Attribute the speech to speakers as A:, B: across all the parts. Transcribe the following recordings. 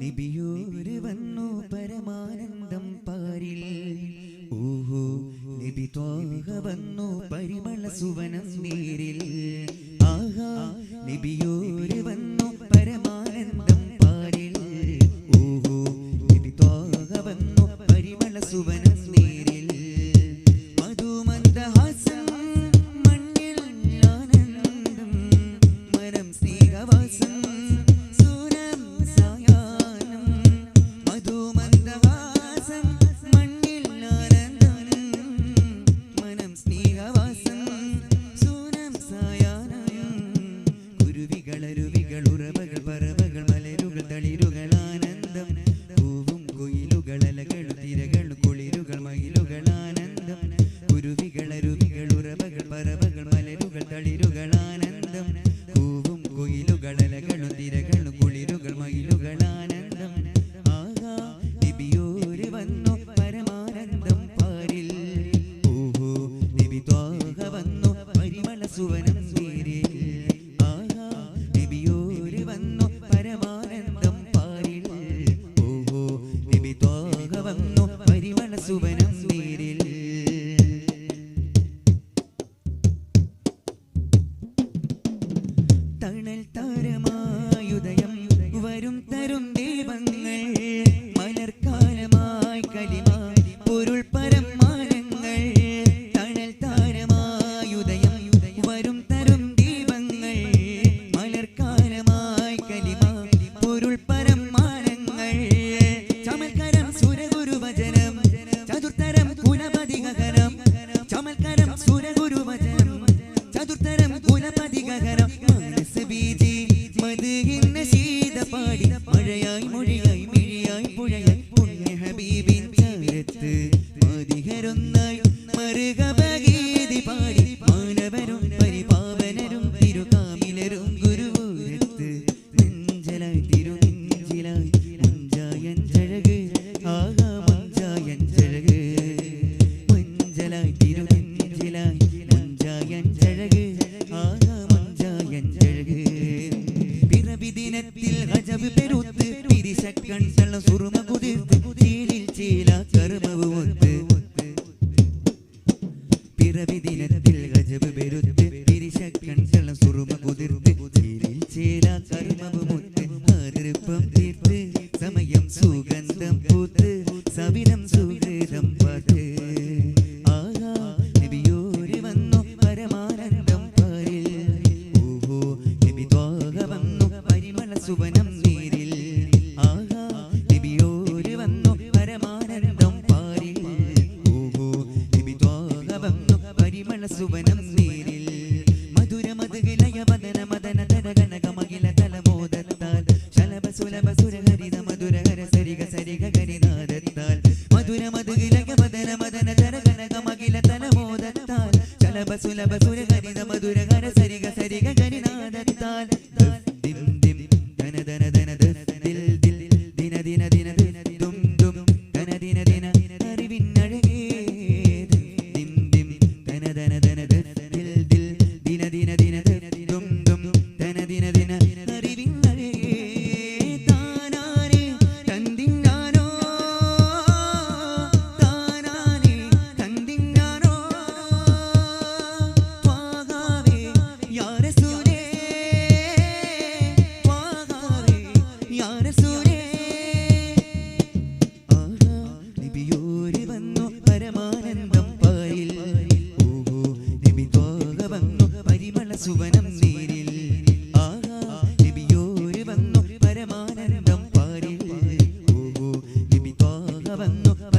A: നബിയോര് വന്നു പരമാനന്ദം മലരുകൾ തളിരുകൾ ആനന്ദം. പൂവും കുയിലുകൾ അലകളും തിരകൾ കുളിരുകൾ മയിലുകൾ ആനന്ദം. ആകാ നബിയോര് വന്നു പരമാനന്ദം പാരിൽ ഓഹോ നബി ത്വാഹ വന്നു പരിമള സുവനം പുണ്യ ഹബീബിൻ ചാരത്ത് മതിഹരൊന്നായി മറുകപഗീതി പാടി മാനവരും പരിപാവനരും തിരുകാമിലരും ഗുരുവൂരത്ത് നെഞ്ചലായി തിരുനെഞ്ചിലായി മുഞ്ചായൻ ചഴക് ആകാ മുഞ്ചായൻ ചഴക് മഞ്ചലായി തിരുനെഞ്ചിലായി മുഞ്ചായൻ ചഴക് ആകാ മുഞ്ചായൻ ചഴക് സുറുമ തീർത്ത് സമയം സുഗന്ധം പരമാനന്ദം ഓഹോ സുവനം സുലഭ മധുര ഹര സരിഗ സരിഗ ഗരിനാദത്താൽ ദിം ദിം ധന ദിൽ ദിൽ ദിന ദിന ദിന ദും ദും ധന ദിന ദിന. അറിവിനഴകേ ദിം ദിം ധന ധന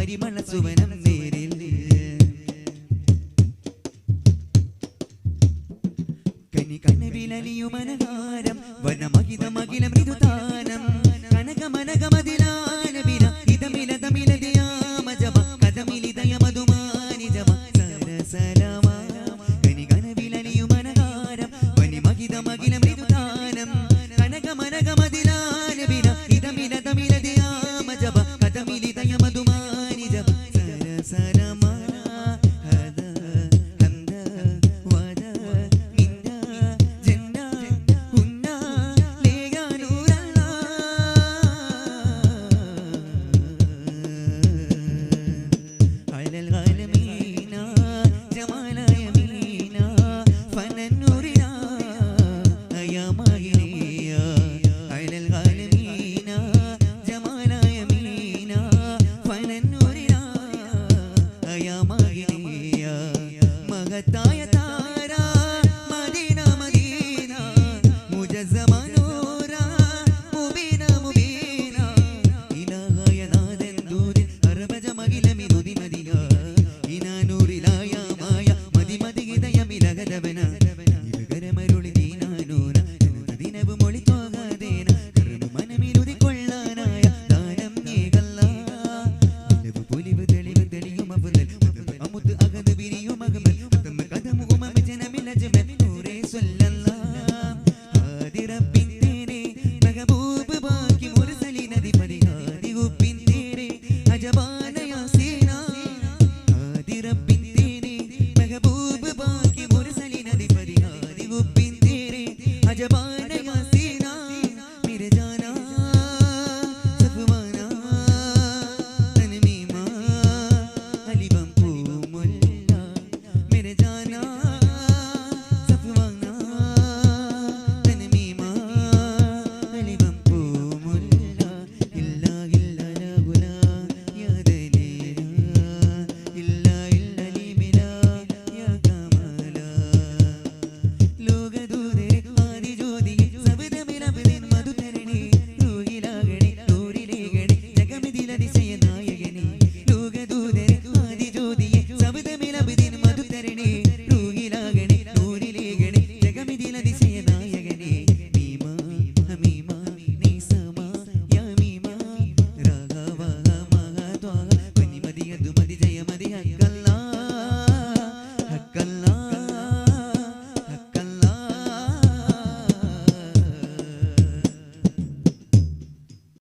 A: പരിമള സുവനം നേരിൽ. കനി കണ്ണവിലനിയുമനഹാരം വനമഹിതമകിലം മൃദുതാ